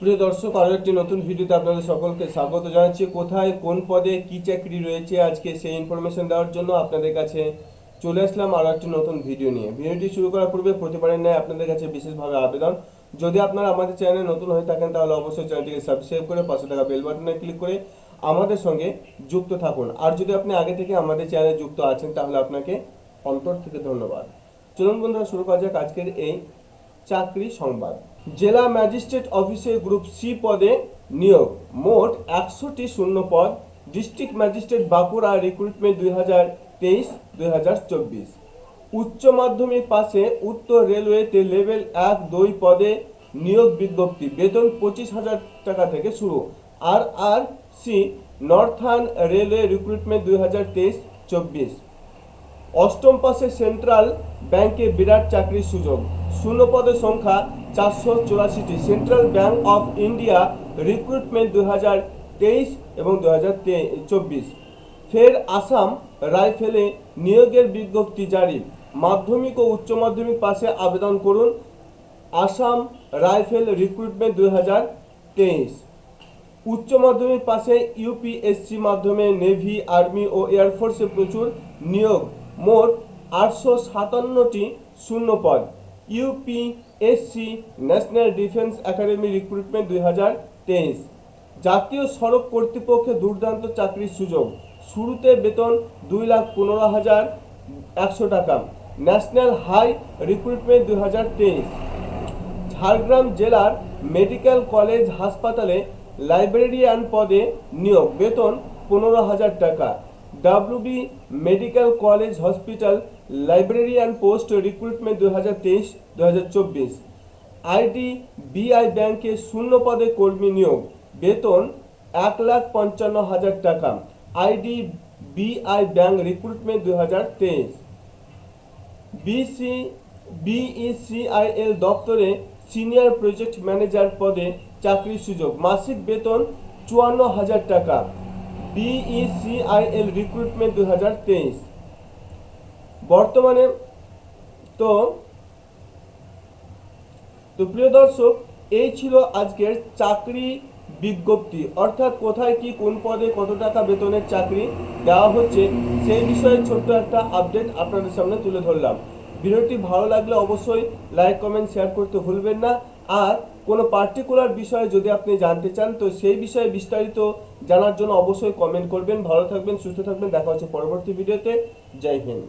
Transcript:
প্রিয় দর্শক, আরও একটি নতুন ভিডিওতে আপনাদের সকলকে স্বাগত জানাচ্ছি। কোথায়, কোন পদে কি চাকরি রয়েছে আজকে সেই ইনফরমেশন দেওয়ার জন্য আপনাদের কাছে চলে আসলাম আরও একটি নতুন ভিডিও নিয়ে। ভিডিওটি শুরু করার পূর্বে প্রতিবারের ন্যায় আপনাদের কাছে বিশেষভাবে আবেদন। যদি আপনারা আমাদের চ্যানেলে নতুন হয়ে থাকেন, তাহলে অবশ্যই চ্যানেলটিকে সাবস্ক্রাইব করে পাশে থাকা বেল বাটনে ক্লিক করে আমাদের সঙ্গে যুক্ত থাকুন। আর যদি আপনি আগে থেকে আমাদের চ্যানেলে যুক্ত আছেন, তাহলে আপনাকে অন্তর থেকে ধন্যবাদ। চলুন বন্ধুরা, শুরু করা যাক আজকের এই চাকরি সংবাদ। জেলা ম্যাজিস্ট্রেট অফিসে গ্রুপ সি পদে নিয়োগ। মোট একশোটি শূন্য পদ। ডিস্ট্রিক্ট ম্যাজিস্ট্রেট বাঁকুড়া রিক্রুটমেন্ট দুই হাজার তেইশ, দুই হাজার চব্বিশ। উচ্চ মাধ্যমিক পাশে উত্তর রেলওয়েতে লেভেল এক দুই পদে নিয়োগ বিজ্ঞপ্তি। বেতন পঁচিশ হাজার টাকা থেকে শুরু। R R C northern railway recruitment দুই হাজার তেইশ, চব্বিশ। অষ্টম পাশে সেন্ট্রাল ব্যাংকে বিরাট চাকরির সুযোগ। শূন্য পদের সংখ্যা চারশো চুরাশিটি। Central bank of India recruitment দু হাজার তেইশ এবং দু হাজার চব্বিশ। ফের আসাম রাইফেলে নিয়োগের বিজ্ঞপ্তি জারি। মাধ্যমিক ও উচ্চ মাধ্যমিক পাশে আবেদন করুন। আসাম রাইফেল রিক্রুটমেন্ট দু হাজার তেইশ। উচ্চ মাধ্যমিক পাশে ইউপিএসসি মাধ্যমে নেভি আর্মি ও এয়ারফোর্সে প্রচুর নিয়োগ। মোট আটশো সাতান্নটি শূন্য পদ UPSC national defence academy recruitment দুই হাজার তেইশ। জাতীয় সড়ক কর্তৃপক্ষে দুর্দান্ত চাকরির সুযোগ। শুরুতে বেতন দুই লাখ পনেরো হাজার একশো টাকা। ন্যাশনাল হাই রিক্রুটমেন্ট দুই হাজার তেইশ। ঝাড়গ্রাম জেলার মেডিকেল কলেজ হাসপাতালে লাইব্রেরিয়ান পদে নিয়োগ। বেতন পনেরো হাজার টাকা। WB medical college hospital librarian post recruitment দু হাজার তেইশ দু হাজার চব্বিশ আইডি বিআই ব্যাংকে শূন্য পদে কর্মী নিয়োগ। বেতন এক লাখ পঞ্চান্ন হাজার টাকা। আইডি বিআই ব্যাংক রিক্রুটমেন্ট দু হাজার তেইশ। বিসি বিইসিআইএল দপ্তরে সিনিয়র প্রজেক্ট ম্যানেজার পদে চাকরির সুযোগ। মাসিক বেতন চুয়ান্ন হাজার টাকা। বিইসিআইএল রিক্রুটমেন্ট দু হাজার তেইশ। বর্তমানে তো তো প্রিয় দর্শক, এই ছিল আজকের চাকরি বিজ্ঞপ্তি। অর্থাৎ কোথায় কি, কোন পদে কত টাকা বেতনের চাকরি দেওয়া হচ্ছে, সেই বিষয়ে ছোট্ট একটা আপডেট আপনাদের সামনে তুলে ধরলাম। ভিডিওটি ভালো লাগলে অবশ্যই লাইক কমেন্ট শেয়ার করতে ভুলবেন না। আর কোনো পার্টিকুলার বিষয়ে যদি আপনি জানতে চান, তো সেই বিষয়ে বিস্তারিত জানার জন্য অবশ্যই কমেন্ট করবেন। ভালো থাকবেন, সুস্থ থাকবেন। দেখা হচ্ছে পরবর্তী ভিডিওতে। জয় হিন্দ।